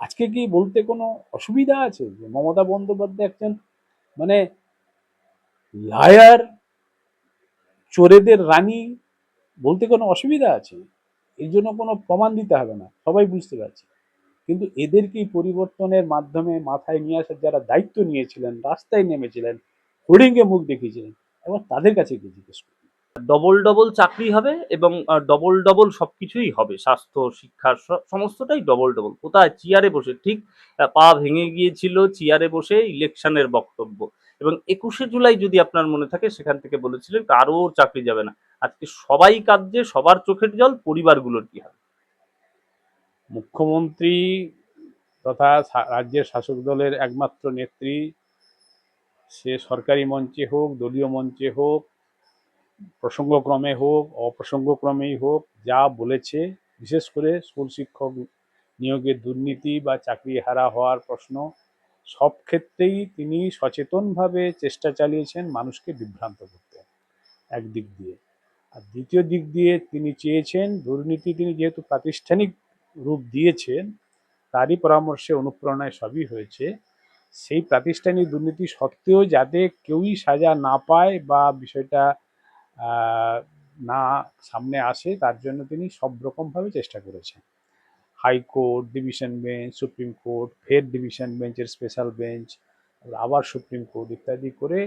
আজকে কি বলতে কোনো অসুবিধা আছে যে মমতা বন্দ্যোপাধ্যায় একজন মানে লায়ার, চোরেদের রানী বলতে কোনো অসুবিধা আছে? এর জন্য কোনো প্রমাণ দিতে হবে না, সবাই বুঝতে পারছে। কিন্তু এদেরকেই পরিবর্তনের মাধ্যমে মাথায় নিয়ে আসার যারা দায়িত্ব নিয়েছিলেন, রাস্তায় নেমেছিলেন, হোর্ডিংয়ে মুখ দেখিয়েছিলেন, এবং তাদের কাছে গিয়ে জিজ্ঞেস করুন। ডবল ডবল চাকরি হবে এবং ডবল ডবল সব কিছুই হবে। স্বাস্থ্য, শিক্ষা সমস্তটাই ডবল ডবল কোথায়? চেয়ারে বসে। ঠিক পা ভেঙে গিয়েছিল চেয়ারে বসে ইলেকশনের বক্তব্য। এবং একুশে জুলাই যদি আপনার মনে থাকে, সেখান থেকে বলেছিলেন কারোর চাকরি যাবে না। আজকে সবাই কাঁদছে, সবার চোখের জল পরিবারগুলোর কি হবে? মুখ্যমন্ত্রী তথা রাজ্যের শাসক দলের একমাত্র নেত্রী, সে সরকারি মঞ্চে হোক, দলীয় মঞ্চে হোক প্রসঙ্গক্রমে হোক, অপ্রসঙ্গক্রমেই হোক, যা বলেছে, বিশেষ করে স্কুল শিক্ষক নিয়োগের দুর্নীতি বা চাকরি হারা হওয়ার প্রশ্ন, সব ক্ষেত্রেই তিনি সচেতনভাবে চেষ্টা চালিয়েছেন মানুষকে বিভ্রান্ত করতে, একদিক দিয়ে। আর দ্বিতীয় দিক দিয়ে তিনি চেয়েছেন, দুর্নীতি তিনি যেহেতু প্রাতিষ্ঠানিক রূপ দিয়েছেন, তারই পরামর্শে অনুপ্রেরণায় সবই হয়েছে, সেই প্রাতিষ্ঠানিক দুর্নীতি সত্ত্বেও যাতে কেউই সাজা না পায় বা বিষয়টা না সামনে আসে, তার জন্য তিনি সব রকমভাবে চেষ্টা করেছেন। High court division bench supreme court ফের ডিভিশন বেঞ্চের স্পেশাল বেঞ্চ আবার সুপ্রিম কোর্ট ইত্যাদি করে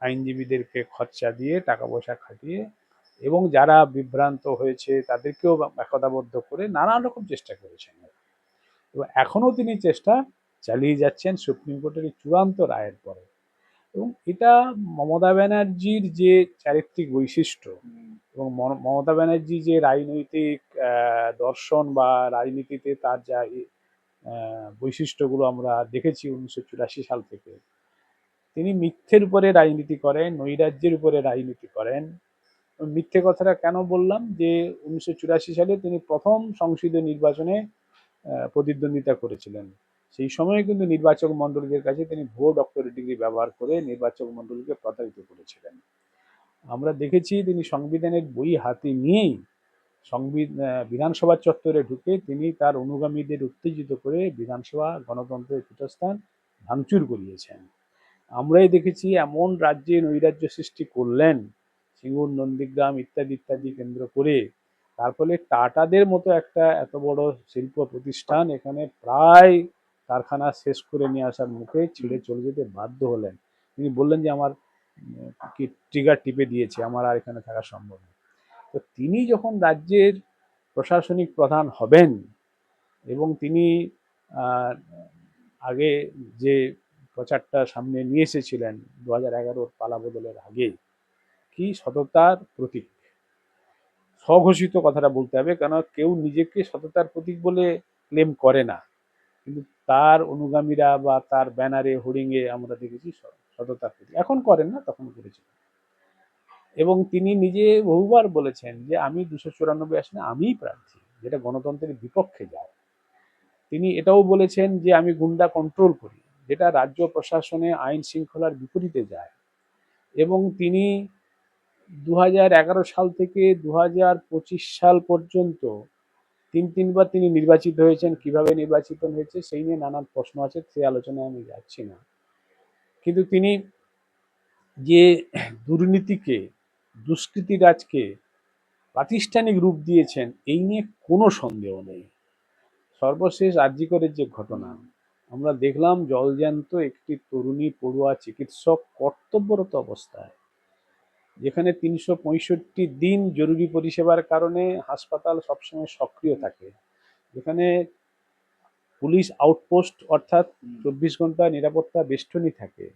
আইনজীবীদেরকে খরচা দিয়ে, টাকা পয়সা খাটিয়ে এবং যারা বিভ্রান্ত হয়েছে, তাদেরকেও একতাবদ্ধ করে নানান রকম চেষ্টা করেছেন। এবং এখনও তিনি চেষ্টা চালিয়ে যাচ্ছেন সুপ্রিম কোর্টের চূড়ান্ত রায়ের পরে। এবং এটা মমতা ব্যানার্জির যে চারিত্রিক বৈশিষ্ট্য এবং মমতা ব্যানার্জি যে রাজনৈতিক দর্শন বা রাজনীতিতে তার যা বৈশিষ্ট্যগুলো আমরা দেখেছি উনিশশো চুরাশি সাল থেকে তিনি মিথ্যের উপরে রাজনীতি করেন নৈরাজ্যের উপরে রাজনীতি করেন। মিথ্যে কথাটা কেন বললাম? যে উনিশশো চুরাশি সালে তিনি প্রথম সংসদীয় নির্বাচনে প্রতিদ্বন্দ্বিতা করেছিলেন। সেই সময়ে কিন্তু নির্বাচক মণ্ডলীদের কাছে তিনি ভুয়ো ডক্টরেট ডিগ্রি ব্যবহার করে নির্বাচক মণ্ডলীকে প্রতারিত করেছিলেন। আমরা দেখেছি তিনি সংবিধানের বই হাতে নিয়েই বিধানসভা চত্বরে ঢুকে তিনি তার অনুগামীদের উত্তেজিত করে বিধানসভা গণতন্ত্রের পীঠস্থান ভাঙচুর করিয়েছেন। আমরাই দেখেছি এমন রাজ্যে নৈরাজ্য সৃষ্টি করলেন, সিঙ্গুর, নন্দীগ্রাম ইত্যাদি ইত্যাদি কেন্দ্র করে। তার ফলে টাটাদের মতো একটা এত বড় শিল্প প্রতিষ্ঠান এখানে প্রায় কারখানা শেষ করে নিয়ে আসার মুখে ছেড়ে চলে যেতে বাধ্য হলেন। তিনি বললেন যে, আমার কি ট্রিগার টিপে দিয়েছে, আমার আর এখানে থাকা সম্ভব না। তো তিনি যখন রাজ্যের প্রশাসনিক প্রধান হবেন এবং তিনি আগে যে প্রচারটা সামনে নিয়ে এসেছিলেন দু হাজার এগারোর পালা বদলের আগে, কি সততার প্রতীক? স্বঘোষিত কথাটা বলতে হবে কেন কেউ নিজেকে সততার প্রতীক বলে ক্লেম করে না। কিন্তু তার অনুগামীরা বা তার ব্যানারে, হোর্ডিংয়ে আমরা দেখেছি স- সততার প্রতীক এখন করেন না, তখন করেছিলেন এবং তিনি নিজে বহুবার বলেছেন যে, আমি দুশো চুরানব্বই আসনে আমিই প্রার্থী, যেটা গণতন্ত্রের বিপক্ষে যায়। তিনি এটাও বলেছেন যে, আমি গুন্ডা কন্ট্রোল করি, যেটা রাজ্য প্রশাসনে আইন শৃঙ্খলার বিপরীতে যায়। এবং তিনি দু সাল থেকে দু সাল পর্যন্ত তিন তিনবার তিনি নির্বাচিত হয়েছেন, কীভাবে নির্বাচিত হয়েছে সেই নিয়ে নানান প্রশ্ন আছে সেই আলোচনায় আমি যাচ্ছি না। কিন্তু তিনি যে দুর্নীতিকে দুষ্কৃতিরাজকে প্রাতিষ্ঠানিক রূপ দিয়েছেন, এই নিয়ে কোনো সন্দেহ নেই। সর্বশেষ আর্যিকরের যে ঘটনা, আমরা দেখলাম জলজ্যান্ত একটি তরুণী পড়ুয়া চিকিৎসক কর্তব্যরত অবস্থায়। যেখানে তিনশো পঁয়ষট্টি দিন জরুরি পরিষেবার কারণে হাসপাতাল সবসময় সক্রিয় থাকে। যেখানে পুলিশ আউটপোস্ট অর্থাৎ চব্বিশ ঘণ্টা নিরাপত্তা বেষ্টনী থাকে।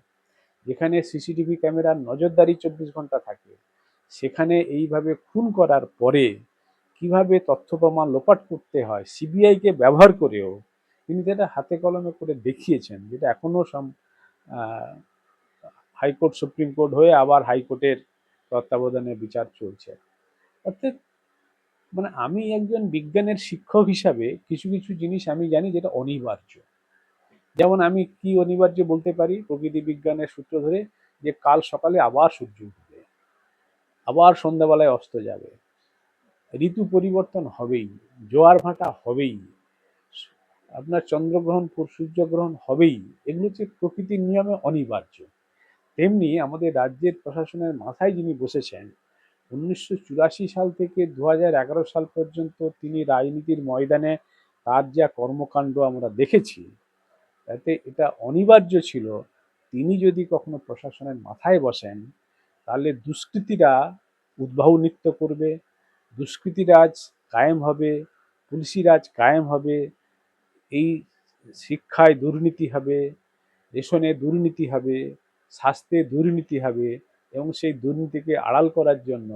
যেখানে সিসিটিভি ক্যামেরার নজরদারি চব্বিশ ঘণ্টা থাকে। সেখানে এইভাবে খুন করার পরে কীভাবে তথ্য প্রমাণ লোপাট করতে হয় সিবিআইকে ব্যবহার করেও তিনি যেটা হাতে কলমে করে দেখিয়েছেন যেটা এখনও সম হাইকোর্ট সুপ্রিম কোর্ট হয়ে আবার হাইকোর্টের তত্ত্বাবধানে বিচার চলছে। অর্থাৎ মানে আমি একজন বিজ্ঞানের শিক্ষক হিসাবে কিছু কিছু জিনিস আমি জানি যেটা অনিবার্য। যেমন আমি কি অনিবার্য বলতে পারি? প্রকৃতি বিজ্ঞানের সূত্র ধরে যে কাল সকালে আবার সূর্য উঠবে, আবার সন্ধ্যাবেলায় অস্ত যাবে, ঋতু পরিবর্তন হবেই, জোয়ার ভাটা হবেই, আপনার চন্দ্রগ্রহণ সূর্যগ্রহণ হবেই, এগুলো হচ্ছে প্রকৃতির নিয়মে অনিবার্য। তেমনি আমাদের রাজ্যের প্রশাসনের মাথায় যিনি বসেছেন, উনিশশো চুরাশি সাল থেকে দু সাল পর্যন্ত তিনি রাজনীতির ময়দানে তার যা কর্মকাণ্ড আমরা দেখেছি, তাতে এটা অনিবার্য ছিল, তিনি যদি কখনো প্রশাসনের মাথায় বসেন, তাহলে দুষ্কৃতীরা উদ্বাহু নৃত্য করবে দুষ্কৃতিরাজ কায়েম হবে পুলিশি রাজ কায়েম হবে, এই শিক্ষায় দুর্নীতি হবে, রেশনে দুর্নীতি হবে স্বাস্থ্যে দুর্নীতি হবে এবং সেই দুর্নীতিকে আড়াল করার জন্য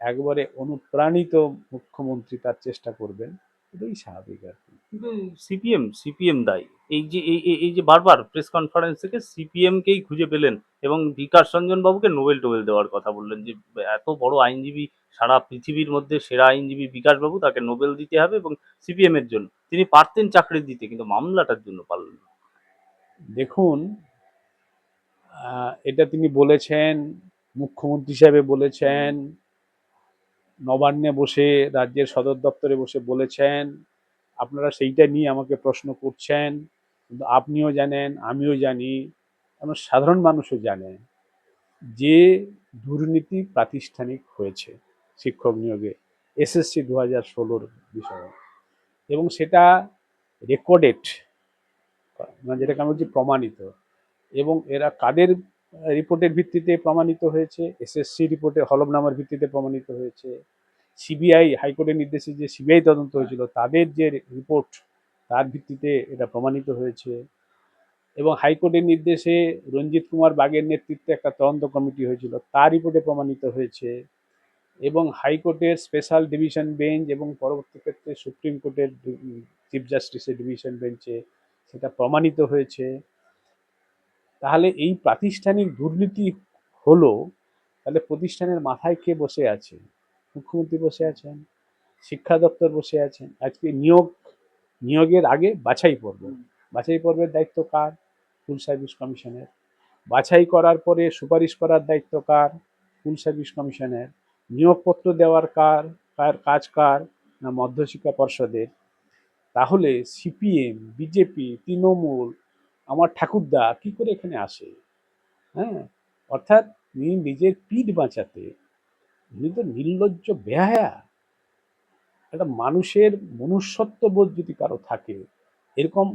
একবারে অনুপ্রাণিত মুখ্যমন্ত্রী তার চেষ্টা করবেন এটাই স্বাভাবিক আর কি। কিন্তু সিপিএম সিপিএম দায়ী। এই যে এই যে বারবার প্রেস কনফারেন্স থেকে সিপিএমকেই খুঁজে পেলেন এবং বিকাশ রঞ্জন বাবুকে নোবেল টোবেল দেওয়ার কথা বললেন যে এত বড় আইনজীবী সারা পৃথিবীর মধ্যে সেরা আইনজীবী বিকাশ বাবু তাকে নোবেল দিতে হবে এবং সিপিএম এর জন্য। তিনি পারতেন চাকরি দিতে কিন্তু মামলাটার জন্য পারলেন না। দেখুন এটা তিনি বলেছেন, মুখ্যমন্ত্রী হিসাবে বলেছেন, নবান্নে বসে, রাজ্যের সদর দপ্তরে বসে বলেছেন, আপনারা সেইটা নিয়ে আমাকে প্রশ্ন করছেন, কিন্তু আপনিও জানেন, আমিও জানি এবং সাধারণ মানুষও জানে যে দুর্নীতি প্রাতিষ্ঠানিক হয়েছে শিক্ষক নিয়োগে, এসএসসি দু হাজার ষোলোর বিষয়ে। এবং সেটা রেকর্ডেড মানে যেটাকে আমি বলছি প্রমাণিত। এবং এরা কাদের রিপোর্টের ভিত্তিতে প্রমাণিত হয়েছে? এসএসসি রিপোর্টে হলফনামার ভিত্তিতে প্রমাণিত হয়েছে। সিবিআই হাইকোর্টের নির্দেশে যে সিবিআই তদন্ত হয়েছিল, তাদের যে রিপোর্ট, তার ভিত্তিতে এটা প্রমাণিত হয়েছে। এবং হাইকোর্টের নির্দেশে রঞ্জিত কুমার বাগের নেতৃত্বে একটা তদন্ত কমিটি হয়েছিল, তার রিপোর্টে প্রমাণিত হয়েছে। এবং হাইকোর্টের স্পেশাল ডিভিশন বেঞ্চ এবং পরবর্তী ক্ষেত্রে সুপ্রিম কোর্টের চিফ জাস্টিসের ডিভিশন বেঞ্চে সেটা প্রমাণিত হয়েছে। তাহলে এই প্রাতিষ্ঠানিক দুর্নীতি হলো তাহলে প্রতিষ্ঠানের মাথায় কে বসে আছে? মুখ্যমন্ত্রী বসে আছেন শিক্ষা দপ্তর বসে আছেন আজকে নিয়োগ নিয়োগের আগে বাছাই পর্ব। বাছাই পর্বের দায়িত্ব কার? ফুল সার্ভিস কমিশনের। বাছাই করার পরে সুপারিশ করার দায়িত্ব কার? ফুল সার্ভিস কমিশনের। নিয়োগপত্র দেওয়ার কার কার কাজ কার না মধ্যশিক্ষা পর্ষদের? তাহলে সিপিএম বিজেপি তৃণমূল আমার ঠাকুরদা কি করে এখানে আসে? হ্যাঁ অর্থাৎ তিনি নিজের পিঠ বাঁচাতে, উনি তো নির্লজ্জ বেহায়া। একটা মানুষের মনুষ্যত্ববোধ যদি কারও থাকে, এরকম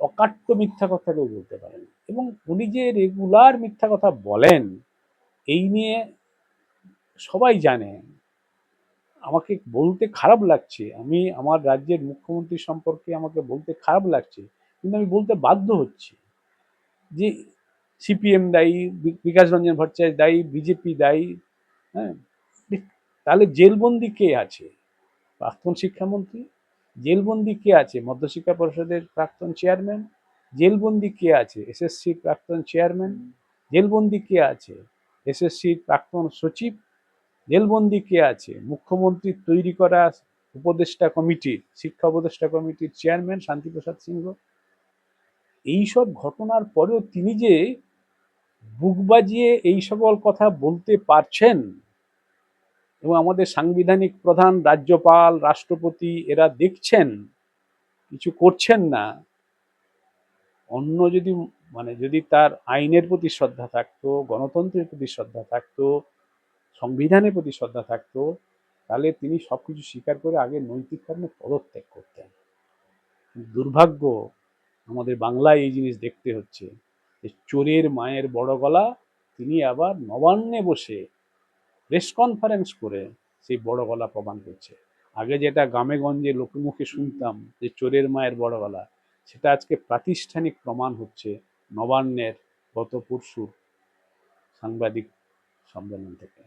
অকাট্য মিথ্যা কথা কেউ বলতে পারেন এবং উনি যে রেগুলার মিথ্যা কথা বলেন, এই নিয়ে সবাই জানে। আমাকে বলতে খারাপ লাগছে। আমি আমার রাজ্যের মুখ্যমন্ত্রী সম্পর্কে আমাকে বলতে খারাপ লাগছে। কিন্তু আমি বলতে বাধ্য হচ্ছি যে সিপিএম দায়ী বিকাশ রঞ্জন ভট্টাচার্য দায়ী, বিজেপি দায়ী হ্যাঁ? তাহলে জেলবন্দি কে আছে? প্রাক্তন শিক্ষামন্ত্রী? জেলবন্দি কে আছে? মধ্যশিক্ষা পরিষদের প্রাক্তন চেয়ারম্যান? জেলবন্দি কে আছে? এসএসসি প্রাক্তন চেয়ারম্যান? জেলবন্দি কে আছে? এসএসসির প্রাক্তন সচিব? জেলবন্দি কে আছে? মুখ্যমন্ত্রীর তৈরি করা উপদেষ্টা কমিটির, শিক্ষা উপদেষ্টা কমিটির চেয়ারম্যান শান্তিপ্রসাদ সিংহ? এইসব ঘটনার পরেও তিনি যে বুক বাজিয়ে এই সকল কথা বলতে পারছেন এবং আমাদের সাংবিধানিক প্রধান রাজ্যপাল, রাষ্ট্রপতি এরা দেখছেন, কিছু করছেন না, অন্য যদি মানে যদি তার আইনের প্রতি শ্রদ্ধা থাকতো, গণতন্ত্রের প্রতি শ্রদ্ধা থাকতো, সংবিধানের প্রতি শ্রদ্ধা থাকতো, তাহলে তিনি সবকিছু স্বীকার করে আগে নৈতিক কারণে পদত্যাগ করতেন। দুর্ভাগ্য আমাদের বাংলায় এই জিনিস দেখতে হচ্ছে। যে চোরের মায়ের বড় গলা, তিনি আবার নবান্নে বসে প্রেস কনফারেন্স করে সেই বড় গলা প্রমাণ করছে। আগে যেটা গ্রামে গঞ্জে লোকে শুনতাম যে চোরের মায়ের বড় গলা, সেটা আজকে প্রাতিষ্ঠানিক প্রমাণ হচ্ছে নবান্নের গত পরশু সাংবাদিক সম্মেলন থেকে।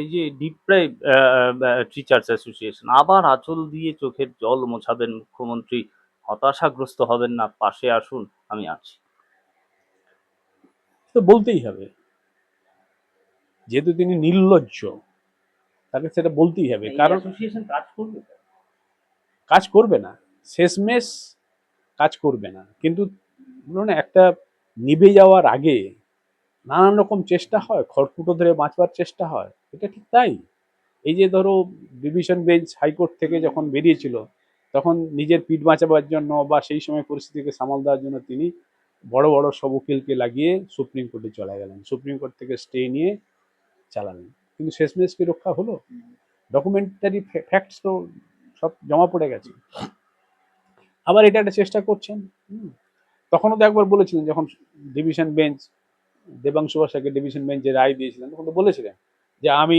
এই যে ডিপ্রাইভ টিচার্স অ্যাসোসিয়েশন আবার আঁচল দিয়ে চোখের জল মোছাবেন মুখ্যমন্ত্রী হতাশাগ্রস্ত হবেন না পাশে আসুন আমি আছি। তো বলতেই হবে যেহেতু তিনি নির্লজ্জ তাকে সেটা বলতেই হবে কারণ কাজ করবে কাজ করবে না শেষমেশ কাজ করবে না। কিন্তু ধরুন একটা নিভে যাওয়ার আগে নানান রকম চেষ্টা হয় খড়কুটো ধরে বাঁচবার চেষ্টা হয় এটা ঠিক তাই। এই যে ধরো ডিভিশন বেঞ্চ হাইকোর্ট থেকে যখন বেরিয়েছিল তখন নিজের পিঠ বাঁচাবার জন্য বা সেই সময় পরিস্থিতিকে সামাল দেওয়ার জন্য তিনি বড় বড় সব উকিলকে লাগিয়ে সুপ্রিম কোর্টে চলে গেলেন। সুপ্রিম কোর্ট থেকে স্টে নিয়ে চালালেন। কিন্তু শেষমেশ কি রক্ষা হলো? ডকুমেন্টারি ফ্যাক্টস তো সব জমা পড়ে গেছে। আবার এটা একটা চেষ্টা করছেন। তখনও তো একবার বলেছিলেন যখন ডিভিশন বেঞ্চ দেবাংশু বসাকে ডিভিশন বেঞ্চে রায় দিয়েছিলেন, তখন তো বলেছিলেন যে আমি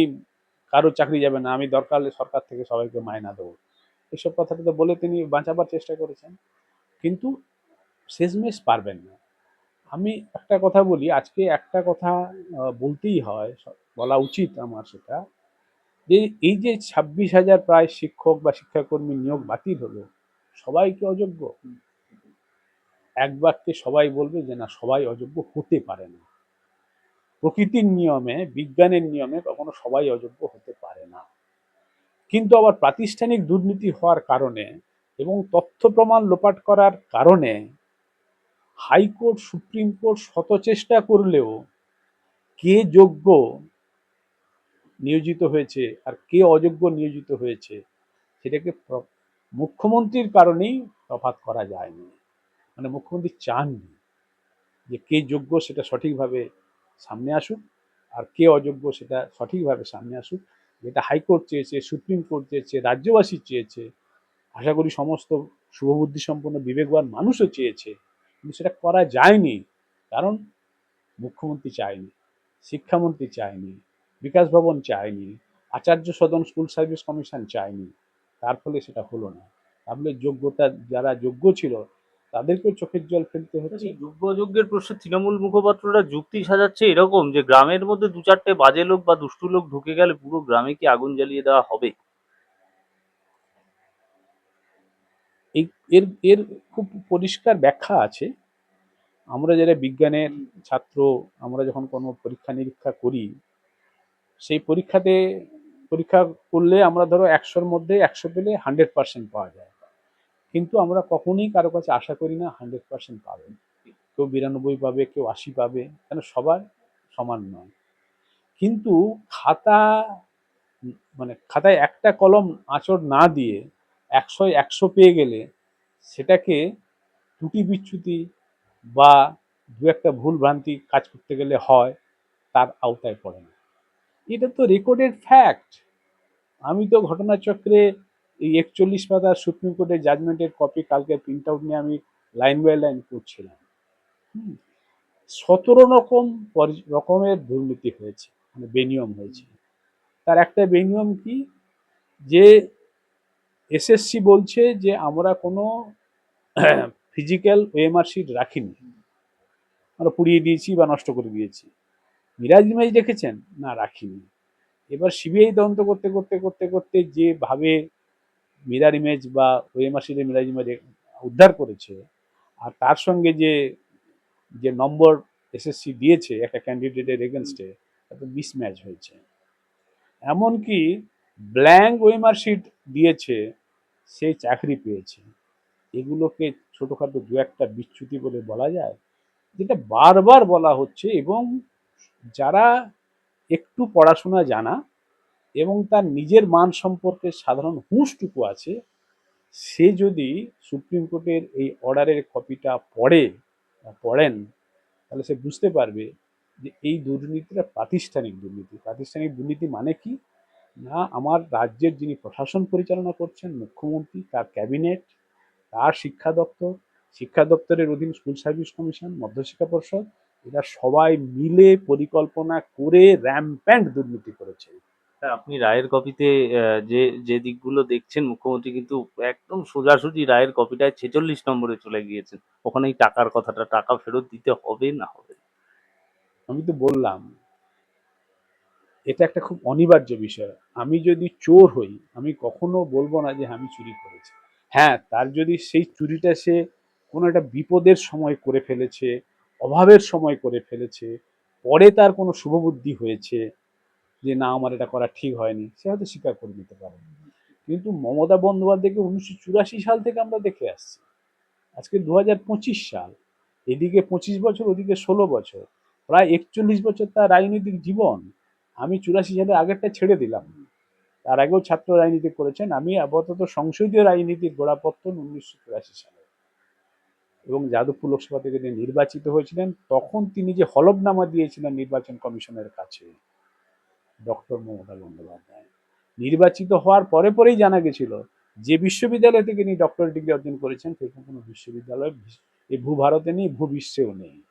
কারোর চাকরি যাবে না, আমি দরকার সরকার থেকে সবাইকে মায়না দেবো। এসব কথাটা তো বলে তিনি বাঁচাবার চেষ্টা করেছেন। কিন্তু শেষমেশ পারবেন না। আমি একটা কথা বলি, আজকে একটা কথা বলতেই হয় বলা উচিত আমার সেটা, যে এই যে ছাব্বিশ হাজার প্রায় শিক্ষক বা শিক্ষাকর্মী নিয়োগ বাতিল হলো, সবাই কি অযোগ্য? এক বাক্যে সবাই বলবে যে না, সবাই অযোগ্য হতে পারে না। প্রকৃতির নিয়মে, বিজ্ঞানের নিয়মে কখনো সবাই অযোগ্য হতে পারে না। কিন্তু আবার প্রাতিষ্ঠানিক দুর্নীতি হওয়ার কারণে এবং তথ্য প্রমাণ লোপাট করার কারণে হাইকোর্ট, সুপ্রিম কোর্ট শত চেষ্টা করলেও কে যোগ্য নিয়োজিত হয়েছে আর কে অযোগ্য নিয়োজিত হয়েছে সেটাকে মুখ্যমন্ত্রীর কারণেই তফাৎ করা যায়নি। মানে মুখ্যমন্ত্রী চাননি যে কে যোগ্য সেটা সঠিকভাবে সামনে আসুক আর কে অযোগ্য সেটা সঠিকভাবে সামনে আসুক। যেটা হাইকোর্ট চেয়েছে, সুপ্রিম কোর্ট চেয়েছে, রাজ্যবাসী চেয়েছে, আশা করি সমস্ত শুভবুদ্ধি সম্পন্ন বিবেকবান মানুষও চেয়েছে, কিন্তু সেটা করা যায়নি, কারণ মুখ্যমন্ত্রী চায়নি, শিক্ষামন্ত্রী চায়নি, বিকাশ ভবন চায়নি, Acharya Sadan school service commission চায়নি, তার ফলে সেটা হলো না। তাহলে যোগ্যতা, যারা যোগ্য ছিল তাদেরকেও চোখের জল ফেলতে হচ্ছে। অযোগ্যের প্রশ্নে তৃণমূল মুখপাত্ররা যুক্তি সাজাচ্ছে এরকম যে গ্রামের মধ্যে দু চারটে বাজে লোক বা দুষ্টু লোক ঢুকে গেলে পুরো গ্রামে কি আগুন জ্বালিয়ে দেওয়া হবে। এই এর এর খুব পরিষ্কার ব্যাখ্যা আছে। আমরা যারা বিজ্ঞানের ছাত্র আমরা যখন কোনো পরীক্ষা নিরীক্ষা করি সেই পরীক্ষাতে পরীক্ষা করলে আমরা ধরো একশোর মধ্যে একশো পেলে হান্ড্রেড পার্সেন্ট পাওয়া যায়। কিন্তু আমরা কখনোই কারও কাছে আশা করি না হান্ড্রেড পার্সেন্ট পাবেন কেউ বিরানব্বই পাবে, কেউ আশি পাবে, কেন সবার সমান নয়। কিন্তু খাতা মানে খাতায় একটা কলম আঁচড় না দিয়ে একশো একশো পেয়ে গেলে সেটাকে ত্রুটি বিচ্যুতি বা দু একটা ভুল ভ্রান্তি কাজ করতে গেলে হয়, তার আওতায় পড়ে না। এটা তো রেকর্ডেড ফ্যাক্ট আমি তো ঘটনাচক্রে এই একচল্লিশ পাতার সুপ্রিম কোর্টের জাজমেন্টের কপি কালকে প্রিন্ট আউট নিয়ে আমি লাইন বাই লাইন করছিলাম। সতেরো রকম রকমের দুর্নীতি হয়েছে মানে বেনিয়ম হয়েছে। তার একটা বেনিয়ম কি? যে এসএসসি বলছে যে আমরা কোনো ফিজিক্যাল ওএমআর শিট রাখিনি। আমরা পুড়িয়ে দিয়েছি বা নষ্ট করে দিয়েছি। মিরাজ ইমেজ দেখেছেন? না, রাখিনি। এবার সিবিআই তদন্ত করতে করতে করতে করতে যেভাবে মিরার ইমেজ বা ওএমআর শিটের মিরাজ ইমেজ উদ্ধার করেছে, আর তার সঙ্গে যে যে নম্বর এসএসসি দিয়েছে একটা ক্যান্ডিডেটের এগেনস্টে তাতে মিসম্যাচ হয়েছে। এমনকি ব্ল্যাঙ্ক ওয়েমার শিট দিয়েছে, সে চাকরি পেয়েছে। এগুলোকে ছোটোখাটো দু একটা বিচ্যুতি বলে বলা যায়, যেটা বারবার বলা হচ্ছে এবং যারা একটু পড়াশোনা জানা এবং তার নিজের মান সম্পর্কে সাধারণ হুঁশটুকু আছে, সে যদি সুপ্রিম কোর্টের এই অর্ডারের কপিটা পড়ে, পড়েন, তাহলে সে বুঝতে পারবে যে এই দুর্নীতিটা প্রাতিষ্ঠানিক দুর্নীতি। প্রাতিষ্ঠানিক দুর্নীতি মানে কি? না, আমার রাজ্যের যিনি প্রশাসন পরিচালনা করছেন, মুখ্যমন্ত্রী, তার ক্যাবিনেট, তার শিক্ষা দপ্তর, শিক্ষা দপ্তরের অধীন স্কুল সার্ভিস কমিশন, মধ্যশিক্ষা পর্ষদ, এরা সবাই মিলে পরিকল্পনা করে র্যাম্প্যান্ট দুর্নীতি করেছে। স্যার, আপনি রায়ের কপিতে যে যে দিকগুলো দেখছেন মুখ্যমন্ত্রী কিন্তু একদম সোজাসুজি রায়ের কপিটায় ছেচল্লিশ নম্বরে চলে গিয়েছেন। ওখানে এই টাকার কথাটা টাকা ফেরত দিতে হবে না হবে? আমি তো বললাম এটা একটা খুব অনিবার্য বিষয়। আমি যদি চোর হই আমি কখনো বলব না যে আমি চুরি করেছি। হ্যাঁ তার যদি সেই চুরিটা সে কোনো একটা বিপদের সময় করে ফেলেছে অভাবের সময় করে ফেলেছে পরে তার কোনো শুভবুদ্ধি হয়েছে যে না, আমার এটা করা ঠিক হয়নি, সে হয়তো স্বীকার করে নিতে পারে। কিন্তু মমতা বন্দ্যোপাধ্যায়কে উনিশশো চুরাশি সাল থেকে আমরা দেখে আসছি। আজকে দু হাজার পঁচিশ সাল, এদিকে পঁচিশ বছর, ওদিকে ষোলো বছর, প্রায় একচল্লিশ বছর তার রাজনৈতিক জীবন। আমি চুরাশি সালের আগেরটা ছেড়ে দিলাম। তার আগেও ছাত্র রাজনীতি করেছেন, আমি আপাতত সংসদীয় রাজনীতির গোড়াপত্তন উনিশশো চুরাশি সালে। এবং যাদবপুর লোকসভা থেকে তিনি নির্বাচিত হয়েছিলেন, তখন তিনি যে হলফনামা দিয়েছিলেন নির্বাচন কমিশনের কাছে ডক্টর মমতা বন্দ্যোপাধ্যায়। নির্বাচিত হওয়ার পরে পরেই জানা গেছিল যে বিশ্ববিদ্যালয় থেকে তিনি ডক্টরেট ডিগ্রি অর্জন করেছেন, সেরকম কোনো বিশ্ববিদ্যালয় বিশ- এই ভূভারতে নেই ভূ বিশ্বেও নেই।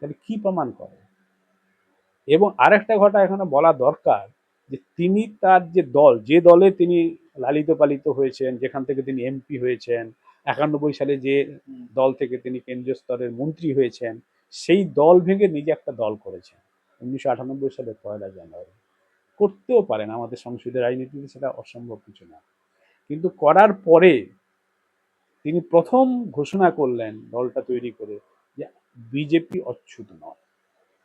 তাহলে কি প্রমাণ করে? এবং আরেকটা ঘটনা এখানে বলা দরকার যে তিনি তার যে দল, যে দলে তিনি লালিত পালিত হয়েছেন, যেখান থেকে তিনি এমপি হয়েছেন, একানব্বই সালে যে দল থেকে তিনি কেন্দ্রীয় স্তরের মন্ত্রী হয়েছেন, সেই দল ভেঙে নিজে একটা দল করেছেন। উনিশশো আটানব্বই সালের পয়লা জানুয়ারি। করতেও পারেন আমাদের সংসদের রাজনীতিতে, সেটা অসম্ভব কিছু না। কিন্তু করার পরে তিনি প্রথম ঘোষণা করলেন দলটা তৈরি করে যে বিজেপি অচ্ছুত নয়।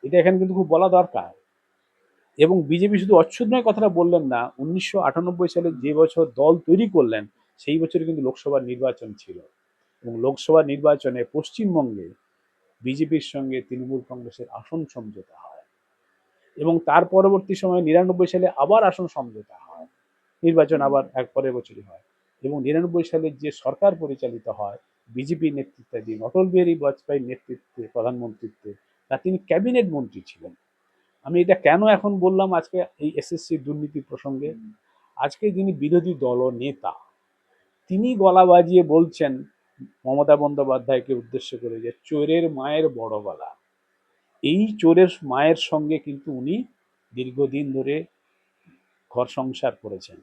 এটা এখানে কিন্তু খুব বলা দরকার। এবং বিজেপি শুধু অচ্ছুত নয়, কথাটা বললেন না, উনিশশো আটানব্বই সালে যে বছর দল তৈরি করলেন, সেই বছরে কিন্তু লোকসভা নির্বাচন ছিল। এবং লোকসভা নির্বাচনে পশ্চিমবঙ্গে বিজেপির সঙ্গে তৃণমূল কংগ্রেসের আসন সমঝোতা হয়। এবং তার পরবর্তী সময়ে নিরানব্বই সালে আবার আসন সমঝোতা হয়। নির্বাচন আবার এক পরের বছরই হয় এবং নিরানব্বই সালে যে সরকার পরিচালিত হয়, বিজেপি নেতৃত্বাধীন, অটল বিহারী বাজপেয়ীর নেতৃত্বে, প্রধানমন্ত্রীত্বে, তা তিনি ক্যাবিনেট মন্ত্রী ছিলেন। আমি এটা কেন এখন বললাম আজকে এই এসএসসি দুর্নীতি প্রসঙ্গে? আজকে যিনি বিরোধী দল নেতা, তিনি গলা বাজিয়ে বলছেন মমতা বন্দ্যোপাধ্যায়কে উদ্দেশ্য করে যে চোরের মায়ের বড় গলা। এই চোরের মায়ের সঙ্গে কিন্তু উনি দীর্ঘদিন ধরে ঘর সংসার করেছেন।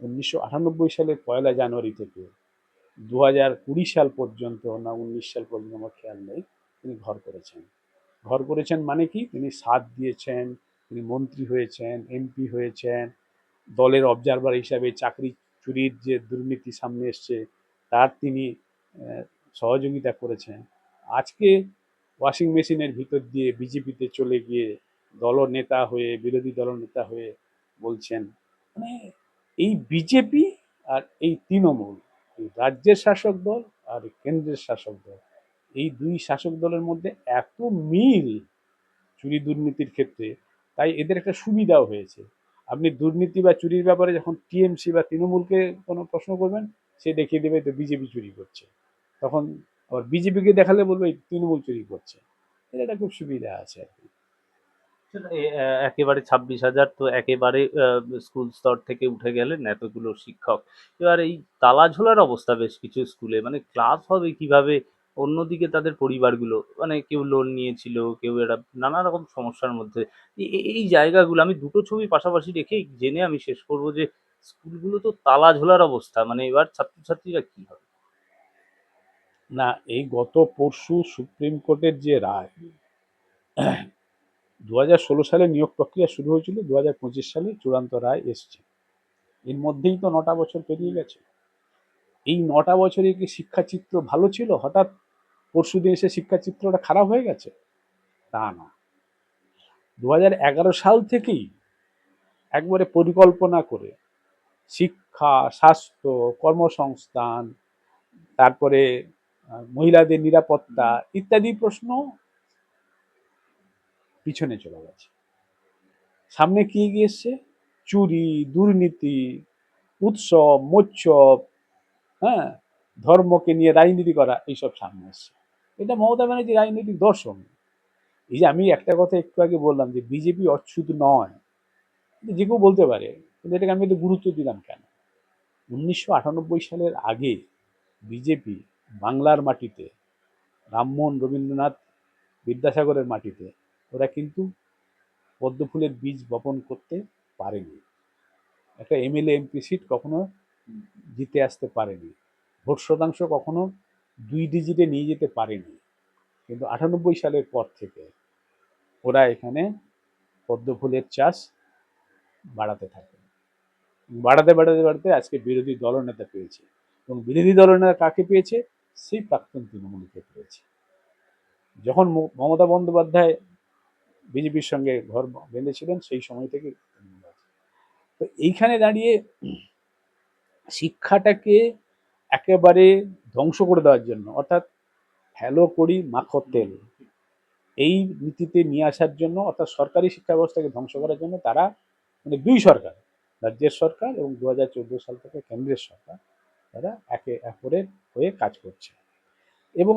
উনিশশো আটানব্বই সালের পয়লা জানুয়ারি থেকে দু হাজার কুড়ি সাল পর্যন্ত না উনিশ সাল পর্যন্ত আমার খেয়াল নেই, তিনি ঘর করেছেন। ঘর করেছেন মানে কি? তিনি সাথ দিয়েছেন, তিনি মন্ত্রী হয়েছেন, এমপি হয়েছেন, দলের অবজারভার হিসাবে চাকরি চুরির যে দুর্নীতি সামনে এসছে, তার তিনি সহযোগিতা করেছেন। আজকে ওয়াশিং মেশিনের ভিতর দিয়ে বিজেপিতে চলে গিয়ে দলনেতা হয়ে, বিরোধী দলনেতা হয়ে বলছেন মানে এই বিজেপি আর এই তৃণমূল রাজ্যের শাসক দল আর কেন্দ্রের শাসক দল, এই দুই শাসক দলের মধ্যে এত মিল চুরি দুর্নীতির ক্ষেত্রে, তাই এদের একটা সুবিধাও হয়েছে। আপনি দুর্নীতি বা চুরির ব্যাপারে যখন টিএমসি বা তৃণমূলকে কোনো প্রশ্ন করবেন, সে দেখিয়ে দেবে তো বিজেপি চুরি করছে। তখন আবার বিজেপিকে দেখালে বলবে তৃণমূল চুরি করছে। এটা খুব সুবিধা আছে আর কি। একেবারে ছাব্বিশ হাজার তো একেবারে স্কুল স্তর থেকে উঠে গেলেন এতগুলো শিক্ষক। এবার এই তালা ঝোলার অবস্থা বেশ কিছু স্কুলে মানে ক্লাস হবে কীভাবে? অন্যদিকে তাদের পরিবারগুলো মানে কেউ লোন নিয়েছিল, কেউ এরা নানা রকম সমস্যার মধ্যে। এই- জায়গাগুলো, আমি দুটো ছবি পাশাপাশি রেখেই জেনে আমি শেষ করব যে, স্কুলগুলো তো তালা ঝোলার অবস্থা মানে এবার ছাত্রছাত্রীরা কি হবে? না, এই গত পরশু সুপ্রিম কোর্টের যে রায় দু হাজার ষোলো সালে নিয়োগ প্রক্রিয়া শুরু হয়েছিল দু হাজার পঁচিশ সালে চূড়ান্ত রায় এসছে। এর মধ্যেই তো নটা বছর পেরিয়ে গেছে। এই নটা বছরে কি শিক্ষাচিত্র ভালো ছিল? হঠাৎ পরশু দিন এসে শিক্ষাচিত্রটা খারাপ হয়ে গেছে? তা না। দু হাজার এগারো সাল থেকেই একবারে পরিকল্পনা করে শিক্ষা, স্বাস্থ্য, কর্মসংস্থান, তারপরে মহিলাদের নিরাপত্তা ইত্যাদি প্রশ্ন পিছনে চলে গেছে। সামনে কি এগিয়ে এসছে? চুরি, দুর্নীতি, উৎসব মোৎসব হ্যাঁ ধর্মকে নিয়ে রাজনীতি করা, এইসব সামনে এসছে। এটা মমতা ব্যানার্জি রাজনৈতিক দর্শন। এই যে আমি একটা কথা একটু আগে বললাম যে বিজেপি অচ্ছুত নয় যে কেউ বলতে পারে, কিন্তু এটাকে আমি একটু গুরুত্ব দিলাম কেন? উনিশশো আটানব্বই সালের আগে বিজেপি বাংলার মাটিতে রামমোহন রবীন্দ্রনাথ বিদ্যাসাগরের মাটিতে, ওরা কিন্তু পদ্মফুলের বীজ বপন করতে পারেনি। একটা এমএলএ, এমপি সিট কখনো জিতে আসতে পারেনি। ভোট শতাংশ কখনো দুই ডিজিটে নিয়ে যেতে পারেনি। কিন্তু আটানব্বই সালের পর থেকে ওরা এখানে পদ্মফুলের চাষ বাড়াতে থাকে। বাড়াতে বাড়াতে বাড়াতে আজকে বিরোধী দলনেতা পেয়েছে। এবং বিরোধী দলনেতা কাকে পেয়েছে? সেই প্রাক্তন তৃণমূলকে পেয়েছে। যখন মমতা বন্দ্যোপাধ্যায় বিজেপির সঙ্গে ঘর বেঁধেছিলেন, সেই সময় থেকে তো এইখানে দাঁড়িয়ে শিক্ষাটাকে একেবারে ধ্বংস করে দেওয়ার জন্য, অর্থাৎ হ্যালো করি মাখো তেল, এই নীতিতে নিয়ে আসার জন্য, অর্থাৎ সরকারি শিক্ষা ব্যবস্থাকে ধ্বংস করার জন্য তারা মানে দুই সরকার, রাজ্যের সরকার এবং দু সাল থেকে কেন্দ্রের সরকার, তারা একে অপরের হয়ে কাজ করছে। এবং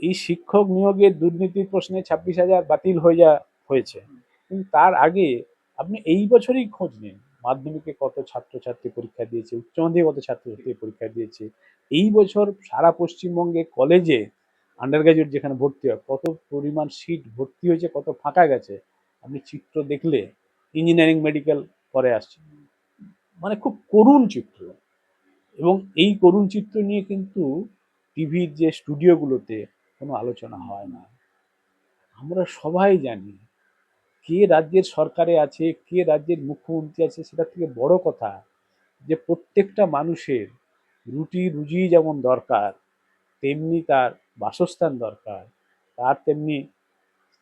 এই শিক্ষক নিয়োগের দুর্নীতির প্রশ্নে ছাব্বিশ হাজার বাতিল হয়ে যা, হয়েছে। কিন্তু তার আগে আপনি এই বছরই খোঁজ নিন, মাধ্যমিকে কত ছাত্রছাত্রী পরীক্ষা দিয়েছে, উচ্চ মাধ্যমিকে কত ছাত্রছাত্রী পরীক্ষা দিয়েছে। এই বছর সারা পশ্চিমবঙ্গে কলেজে আন্ডার গ্রাজুয়েট যেখানে ভর্তি হয়, কত পরিমাণ সিট ভর্তি হয়েছে, কত ফাঁকা গেছে, আপনি চিত্র দেখলে ইঞ্জিনিয়ারিং মেডিকেল পরে আসছে মানে খুব করুণ চিত্র। এবং এই করুণ চিত্র নিয়ে কিন্তু টিভির যে স্টুডিওগুলোতে কোনো আলোচনা হয় না। আমরা সবাই জানি কে রাজ্যের সরকারে আছে, কে রাজ্যের মুখ্যমন্ত্রী আছে, সেটা থেকে বড় কথা যে প্রত্যেকটা মানুষের রুটি রুজি যেমন দরকার, তেমনি তার বাসস্থান দরকার, তার তেমনি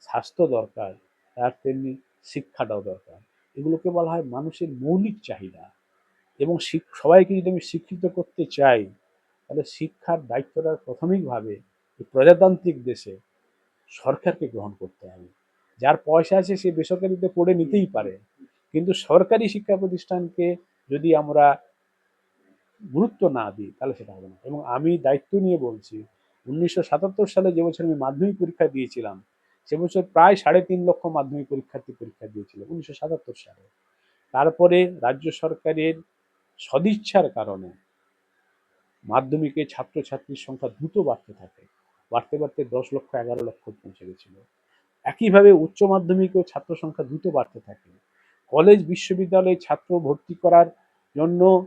স্বাস্থ্য দরকার, তার তেমনি শিক্ষাটাও দরকার। এগুলোকে বলা হয় মানুষের মৌলিক চাহিদা। এবং সবাইকে যদি আমি শিক্ষিত করতে চাই, তাহলে শিক্ষার দায়িত্বটা প্রাথমিকভাবে প্রজাতান্ত্রিক দেশে সরকারকে গ্রহণ করতে হবে। যার পয়সা আছে সে বেসরকারিতে পড়ে নিতেই পারে। কিন্তু সরকারি শিক্ষা প্রতিষ্ঠানকে যদি আমরা গুরুত্ব না দিই, তাহলে সেটা হবে না। এবং আমি দায়িত্ব নিয়ে বলছি, উনিশশো সাতাত্তর সালে যে বছর আমি মাধ্যমিক পরীক্ষা দিয়েছিলাম, সে বছর প্রায় সাড়ে তিন লক্ষ মাধ্যমিক পরীক্ষার্থী পরীক্ষা দিয়েছিল, উনিশশো সাতাত্তর সালে। তারপরে রাজ্য সরকারের সদিচ্ছার কারণে মাধ্যমিকে ছাত্রছাত্রীর সংখ্যা দ্রুত বাড়তে থাকে। বাড়তে বাড়তে দশ লক্ষ, এগারো লক্ষ পৌঁছে গেছিল। একইভাবে উচ্চ মাধ্যমিকেও ছাত্র সংখ্যা দ্রুত বাড়তে থাকে। কলেজ, বিশ্ববিদ্যালয়ে ছাত্র ভর্তি করার জন্য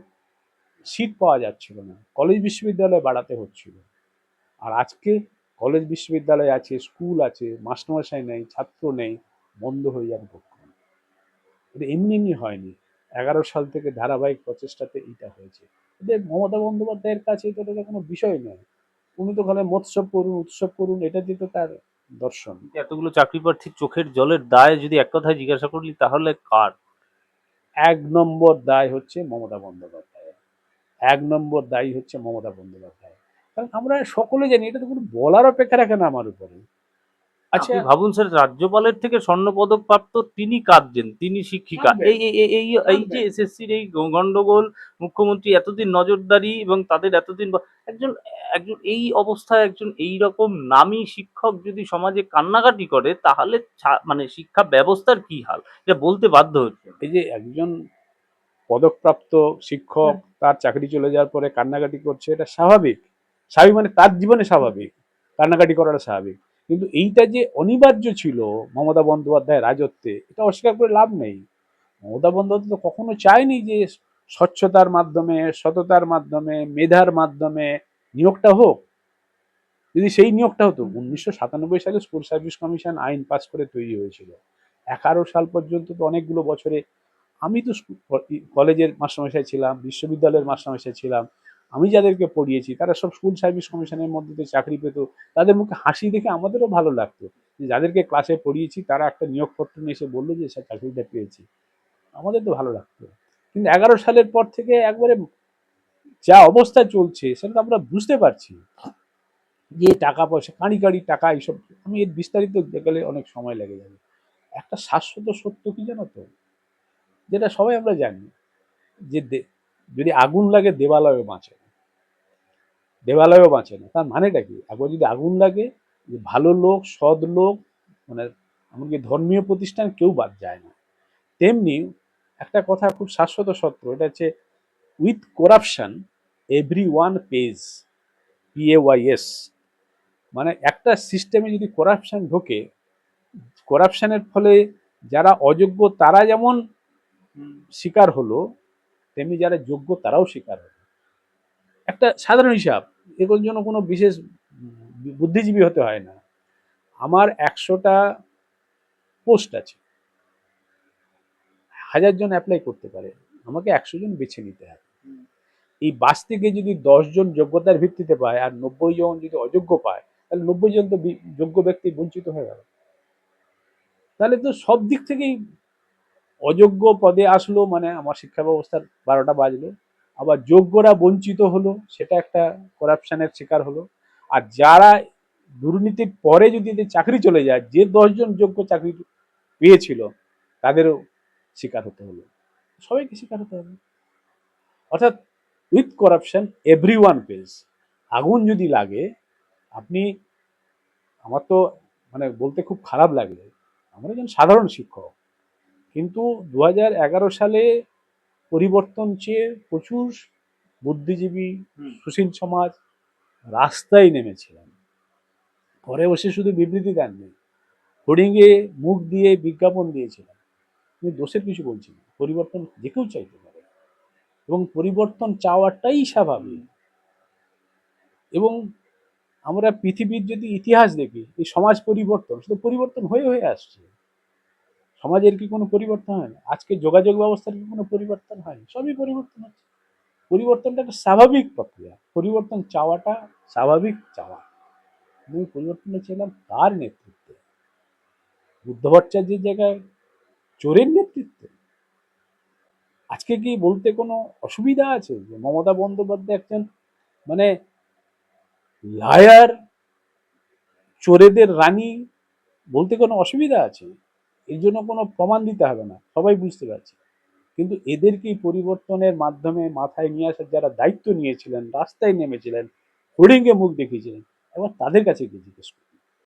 সিট পাওয়া যাচ্ছিল না। কলেজ, বিশ্ববিদ্যালয় বাড়াতে হচ্ছিল। আর আজকে কলেজ, বিশ্ববিদ্যালয় আছে, স্কুল আছে, মাস্টারমশাই নেই, ছাত্র নেই, বন্ধ হয়ে যাবে এটা এমনি এমনি হয়নি। এগারো সাল থেকে ধারাবাহিক প্রচেষ্টাতে এটা হয়েছে। এদের মমতা বন্দ্যোপাধ্যায়ের কাছে তো এটা কোনো বিষয় নয়। উনি তো খালি মৎসব করুন উৎসব করুন এটা দিয়ে তো তার দর্শন। এতগুলো চাকরি প্রার্থীর চোখের জলের দায় যদি এক কথায় জিজ্ঞাসা করলি তাহলে কার? এক নম্বর দায় হচ্ছে মমতা বন্দ্যোপাধ্যায় এক নম্বর দায়ী হচ্ছে মমতা বন্দ্যোপাধ্যায়। কারণ আমরা সকলে জানি এটা তো কোনো বলার অপেক্ষা রাখে না আমার উপরে। আচ্ছা। ভাবুন স্যার রাজ্যপালের থেকে স্বর্ণ পদক প্রাপ্ত তিনি কাঁদছেন তিনি শিক্ষিকা। এই এই এই- যে এসএসসির এই গন্ডগোল মুখ্যমন্ত্রী এতদিন নজরদারি এবং তাদের এতদিন একজন একজন এই অবস্থায় একজন এই রকম নামী শিক্ষক যদি সমাজে কান্নাকাটি করে তাহলে মানে শিক্ষা ব্যবস্থার কি হাল? এটা বলতে বাধ্য হচ্ছে এই যে একজন পদকপ্রাপ্ত শিক্ষক তার চাকরি চলে যাওয়ার পরে কান্নাকাটি করছে এটা স্বাভাবিক। স্বাভাবিক মানে তার জীবনে স্বাভাবিক। কান্নাকাটি করাটা স্বাভাবিক। কিন্তু এইটা যে অনিবার্য ছিল মমতা বন্দ্যোপাধ্যায়ের রাজত্বে, এটা অস্বীকার করে লাভ নেই। মমতা বন্দ্যোপাধ্যায় তো কখনো চায়নি যে স্বচ্ছতার মাধ্যমে, সততার মাধ্যমে, মেধার মাধ্যমে নিয়োগটা হোক। যদি সেই নিয়োগটা হতো, উনিশশো সাতানব্বই সালে স্কুল সার্ভিস কমিশন আইন পাস করে তৈরি হয়েছিল। এগারো সাল পর্যন্ত তো অনেকগুলো বছরে আমি তো কলেজের মাস্টারমশাই ছিলাম, বিশ্ববিদ্যালয়ের মাস্টারমশাই ছিলাম আমি যাদেরকে পড়িয়েছি, তারা সব স্কুল সার্ভিস কমিশনের মধ্যে চাকরি পেত। তাদের মুখে হাসি দেখে আমাদেরও ভালো লাগতো। যে যাদেরকে ক্লাসে পড়িয়েছি, তারা একটা নিয়োগপত্র নিয়ে এসে বলল যে, স্যার, চাকরিটা পেয়েছি। আমাদের তো ভালো লাগতো। কিন্তু এগারো সালের পর থেকে একবারে যা অবস্থা চলছে, সেটা তো আমরা বুঝতে পারছি। যে টাকা পয়সা, কাঁড়ি কাঁড়ি টাকা, এইসব, আমি এর বিস্তারিত গেলে অনেক সময় লেগে যাবে। একটা শাশ্বত সত্য কি জানো তো? যেটা সবাই আমরা জানি, যে যদি আগুন লাগে, দেবালয়ও বাঁচে না। দেবালয়ও বাঁচে না। তার মানেটা কি? একবার যদি আগুন লাগে, যে ভালো লোক, সৎ লোক মানে এমনকি ধর্মীয় প্রতিষ্ঠান কেউ বাদ যায় না। তেমনি একটা কথা খুব শাশ্বত সত্য, এটা হচ্ছে with corruption every one page PAYS মানে একটা সিস্টেমে যদি করাপশন ঢোকে করাপশনের ফলে যারা অযোগ্য, তারা যেমন শিকার হলো তেমনি যারা যোগ্য, তারাও শিকার হলো একটা সাধারণ হিসাব, এগুলোর জন্য কোনো বিশেষ বুদ্ধিজীবী হতে হয় না। আমার একশোটা পোস্ট আছে। হাজার জন অ্যাপ্লাই করতে পারে, আমাকে একশো জন বেছে নিতে হবে। এই বাস থেকে যদি জন যোগ্যতার ভিত্তিতে পায় আর নব্বই জন যদি অযোগ্য পায়, তাহলে নব্বই জন তো যোগ্য ব্যক্তি বঞ্চিত হয়ে গেল। তাহলে তো সব দিক থেকেই অযোগ্য পদে আসলো মানে আমার শিক্ষা ব্যবস্থার বারোটা বাজলো। আবার যোগ্যরা বঞ্চিত হলো, সেটা একটা করাপশনের শিকার হলো। আর যারা দুর্নীতির পরে যদি চাকরি চলে যায়, যে দশজন যোগ্য চাকরি পেয়েছিল, তাদেরও শিকার হতে হলো। সবাইকে শিকার হতে হবে। অর্থাৎ with corruption every one page আগুন যদি লাগে, আপনি, আমার তো মানে বলতে খুব খারাপ লাগবে আমরা একজন সাধারণ শিক্ষক। কিন্তু দু হাজার এগারো সালে পরিবর্তন চেয়ে প্রচুর বুদ্ধিজীবী। সুশীল সমাজ রাস্তায় নেমেছিলেন। ঘরে বসে শুধু বিবৃতি দেননি হোর্ডিংয়ে মুখ দিয়ে বিজ্ঞাপন দিয়েছিলেন। আমি দোষের কিছু বলছি না। পরিবর্তন যে কেউ চাইতে পারে। এবং পরিবর্তন চাওয়াটাই স্বাভাবিক। এবং আমরা পৃথিবীর যদি ইতিহাস দেখি এই সমাজ পরিবর্তন শুধু পরিবর্তন হয়ে হয়ে আসছে। সমাজের কি কোনো পরিবর্তন হয় না? আজকে যোগাযোগ ব্যবস্থার কি কোনো পরিবর্তন হয়? সবই পরিবর্তন হচ্ছে। পরিবর্তনটা একটা স্বাভাবিক প্রক্রিয়া। পরিবর্তন চাওয়াটা স্বাভাবিক চাওয়া। আমি পরিবর্তনটা ছিলাম তার নেতৃত্বে। বুদ্ধ ভট্টাচার্যের জায়গায় চোরের নেতৃত্বে। আজকে কি বলতে কোনো অসুবিধা আছে যে মমতা বন্দ্যোপাধ্যায় একজন মানে লায়ার চোরেদের রানী বলতে কোনো অসুবিধা আছে? এর জন্য কোনো প্রমাণ দিতে হবে না, সবাই বুঝতে পারছে। কিন্তু এদেরকেই পরিবর্তনের মাধ্যমে মাথায় নিয়ে আসার যারা দায়িত্ব নিয়েছিলেন, রাস্তায় নেমেছিলেন হোর্ডিংয়ে মুখ দেখিয়েছিলেন এবার তাদের কাছে গিয়ে জিজ্ঞেস করুন।